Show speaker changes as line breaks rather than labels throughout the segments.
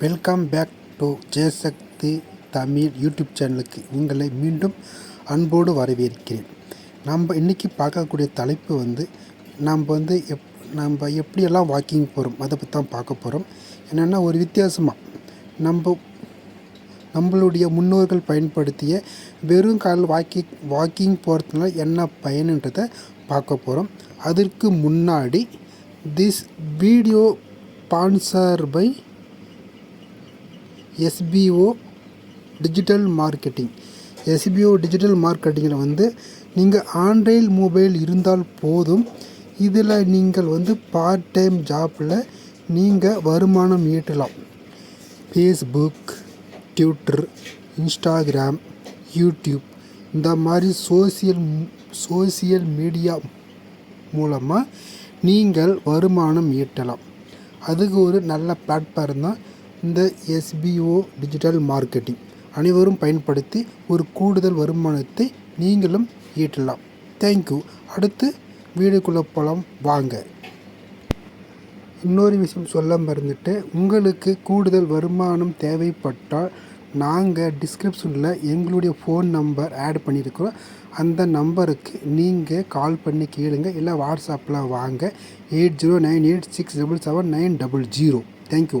Welcome back to Jayashakti Tamil YouTube சேனலுக்கு உங்களை மீண்டும் அன்போடு வரவேற்கிறேன். நம்ம இன்றைக்கி பார்க்கக்கூடிய தலைப்பு வந்து நம்ம வந்து எப் நம்ம எப்படியெல்லாம் வாக்கிங் போகிறோம் அதை பற்றி தான் பார்க்க போகிறோம் என்னென்னா ஒரு வித்தியாசமாக நம்ம நம்மளுடைய முன்னோர்கள் பயன்படுத்திய வெறும் கால் வாக்கிங் வாக்கிங் போகிறதுனால என்ன பயனுன்றதை பார்க்க போகிறோம் அதற்கு முன்னாடி this video sponsor by SPO digital marketing. SPO digital மார்க்கெட்டிங்கில் வந்து நீங்கள் ஆன்லைன் மொபைல் இருந்தால் போதும். இதில் நீங்கள் வந்து பார்ட் டைம் ஜாப்பில் நீங்கள் வருமானம் ஈட்டலாம். ஃபேஸ்புக் ட்விட்டர் இன்ஸ்டாகிராம் யூடியூப் இந்த மாதிரி சோசியல் சோசியல் மீடியா மூலமாக நீங்கள் வருமானம் ஈட்டலாம். அதுக்கு ஒரு நல்ல பிளாட்ஃபார்ம் தான் இந்த எஸ்பிஓ டிஜிட்டல் மார்க்கெட்டிங் அனைவரும் பயன்படுத்தி ஒரு கூடுதல் வருமானத்தை நீங்களும் ஈட்டலாம். தேங்க்யூ அடுத்து வீடுக்குள்ளே போகலாம் வாங்க. இன்னொரு விஷயம் சொல்ல மறந்துட்டு உங்களுக்கு கூடுதல் வருமானம் தேவைப்பட்டால் நாங்கள் டிஸ்கிரிப்ஷனில் எங்களுடைய ஃபோன் நம்பர் ஆட் பண்ணியிருக்கிறோம். அந்த நம்பருக்கு நீங்கள் கால் பண்ணி கேளுங்க. இல்லை வாட்ஸ்அப்பில் வாங்க. Eight zero nine eight six double seven nine double zero thank you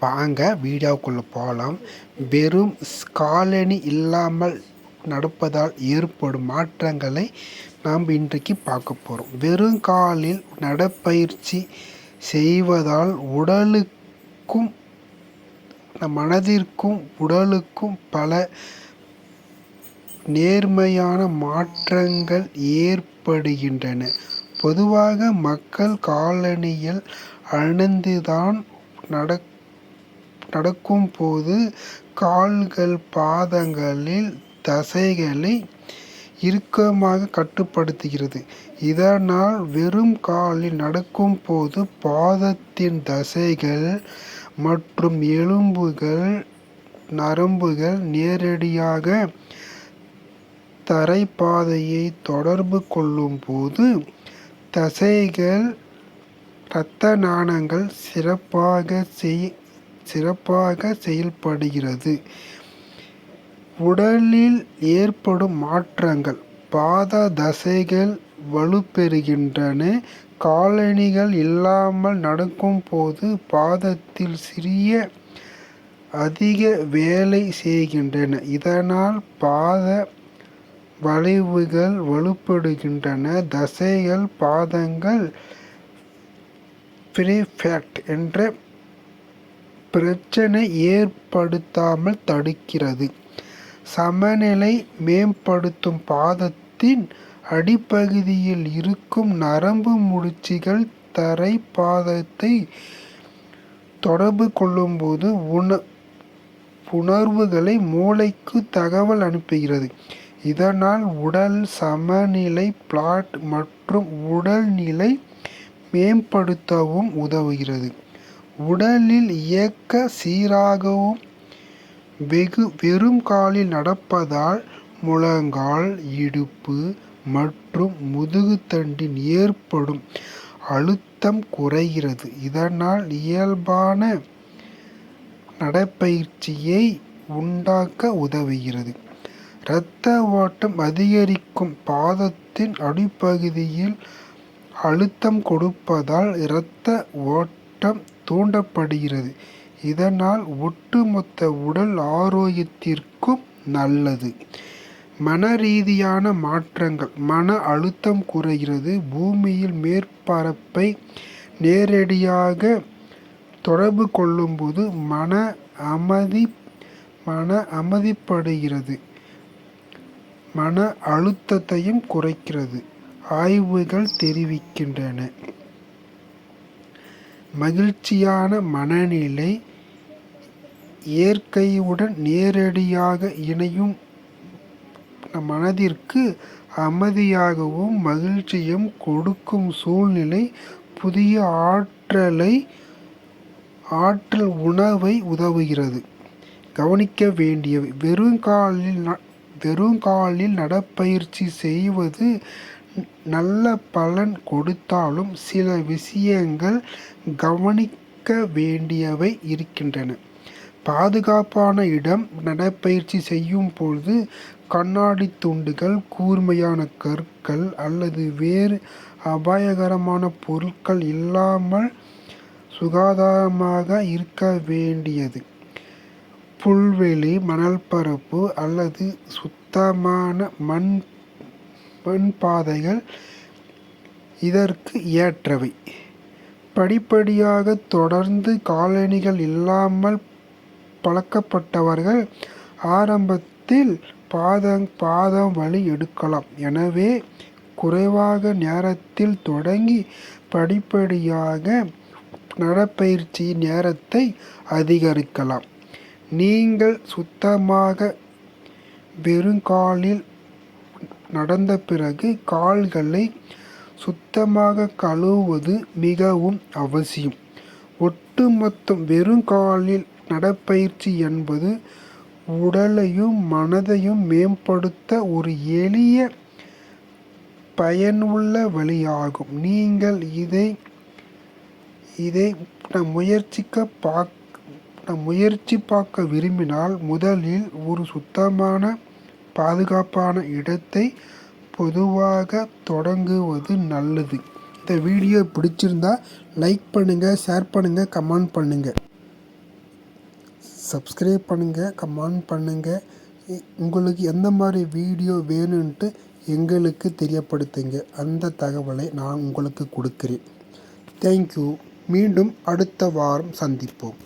வாங்க வீடியோக்குள்ளே போகலாம் வெறும் காலணி இல்லாமல் நடப்பதால் ஏற்படும் மாற்றங்களை நாம் இன்றைக்கு பார்க்க போகிறோம் வெறும் காலில் நடப்பயிற்சி செய்வதால் உடலுக்கும் மனதிற்கும் உடலுக்கும் பல நேர்மையான மாற்றங்கள் ஏற்படுகின்றன. பொதுவாக மக்கள் காலணியில் அணிந்துதான் நட நடக்கும்போது கால்கள் பாதங்களில் தசைகளை இறுக்கமாக கட்டுப்படுத்துகிறது. இதனால் வெறும் காலில் நடக்கும்போது பாதத்தின் தசைகள் மற்றும் எலும்புகள் நரம்புகள் நேரடியாக தரைப்பாதையை தொடர்பு கொள்ளும்போது தசைகள் இரத்த நாணங்கள் சிறப்பாக செய் சிறப்பாக செயல்படுகிறது. உடலில் ஏற்படும் மாற்றங்கள் பாத தசைகள் வலுப்பெறுகின்றன. காலணிகள் இல்லாமல் நடக்கும்போது பாதத்தில் சிறிய அதிக வேலை செய்கின்றன. இதனால் பாத வளைவுகள் வலுப்படுகின்றன. தசைகள் பாதங்கள் ப்ரீஃபேக்ட் என்ற பிரச்சனை ஏற்படுத்தாமல் தடுக்கிறது. சமநிலை மேம்படுத்தும் பாதத்தின் அடிப்பகுதியில் இருக்கும் நரம்பு முடிச்சுகள் தரை பாதத்தை தொடர்பு கொள்ளும்போது உண உணர்வுகளை மூளைக்கு தகவல் அனுப்புகிறது. இதனால் உடல் சமநிலை பிளாட் மற்றும் உடல்நிலை மேம்படுத்தவும் உதவுகிறது. உடலில் இயக்க சீராகவும் வெகு வெறும் காலில் நடப்பதால் முழங்கால் இடுப்பு மற்றும் முதுகுத்தண்டின் ஏற்படும் அழுத்தம் குறைகிறது. இதனால் இயல்பான நடைப்பயிற்சியை உண்டாக்க உதவுகிறது. இரத்த ஓட்டம் அதிகரிக்கும் பாதத்தின் அடிப்பகுதியில் அழுத்தம் கொடுப்பதால் இரத்த ஓட்டம் தூண்டப்படுகிறது. இதனால் ஒட்டுமொத்த உடல் ஆரோக்கியத்திற்கும் நல்லது. மன ரீதியான மாற்றங்கள் மன அழுத்தம் குறைகிறது. பூமியில் மேற்பரப்பை நேரடியாக தொடர்பு கொள்ளும்போது மன அமைதி மன அமைதிப்படுகிறது. மன அழுத்தத்தையும் குறைக்கிறது. ஆய்வுகள் தெரிவிக்கின்றன. மகிழ்ச்சியான மனநிலை இயற்கையுடன் நேரடியாக இணையும் மனதிற்கு அமைதியாகவும் மகிழ்ச்சியும் கொடுக்கும் சூழ்நிலை புதிய ஆற்றலை ஆற்றல் உணவை உதவுகிறது. கவனிக்க வேண்டியவை. வெறுங்காலில் ந- வெறுங்காலில் நடப்பயிற்சி செய்வது நல்ல பலன் கொடுத்தாலும் சில விஷயங்கள் கவனிக்க வேண்டியவை இருக்கின்றன. பாதுகாப்பான இடம் நடைப்பயிற்சி செய்யும் பொழுது கண்ணாடி துண்டுகள் கூர்மையான கற்கள் அல்லது வேறு அபாயகரமான பொருட்கள் இல்லாமல் சுகாதாரமாக இருக்க வேண்டியது. புல்வெளி மணல் பரப்பு அல்லது சுத்தமான மண் மண் பாதைகள் இதற்கு ஏற்றவை. படிப்படியாக தொடர்ந்து காலணிகள் இல்லாமல் பழக்கப்பட்டவர்கள் ஆரம்பத்தில் பாதம் பாதம் வலி எடுக்கலாம். எனவே குறைவாக நேரத்தில் தொடங்கி படிப்படியாக நடப்பயிற்சி நேரத்தை அதிகரிக்கலாம். நீங்கள் சுத்தமாக வெறுங்காலில் நடந்த பிறகு கால்களை சுத்தமாக கழுவுவது மிகவும் அவசியம். ஒட்டுமொத்தம் வெறும் காலில் நடைப்பயிற்சி என்பது உடலையும் மனதையும் மேம்படுத்த ஒரு எளிய பயனுள்ள வழியாகும். நீங்கள் இதை இதை நம் முயற்சிக்க பார்க்க நம் முயற்சி பார்க்க விரும்பினால் முதலில் ஒரு சுத்தமான பாதுகாப்பான இடத்தை பொதுவாக தொடங்குவது நல்லது. இந்த வீடியோ பிடிச்சிருந்தா லைக் பண்ணுங்கள் ஷேர் பண்ணுங்கள் கமெண்ட் பண்ணுங்கள் சப்ஸ்கிரைப் பண்ணுங்கள் கமெண்ட் பண்ணுங்கள் உங்களுக்கு எந்த மாதிரி வீடியோ வேணும்ன்ட்டு எங்களுக்கு தெரியப்படுத்துங்க. அந்த தகவலை நான் உங்களுக்கு கொடுக்குறேன். தேங்க்யூ மீண்டும் அடுத்த வாரம் சந்திப்போம்.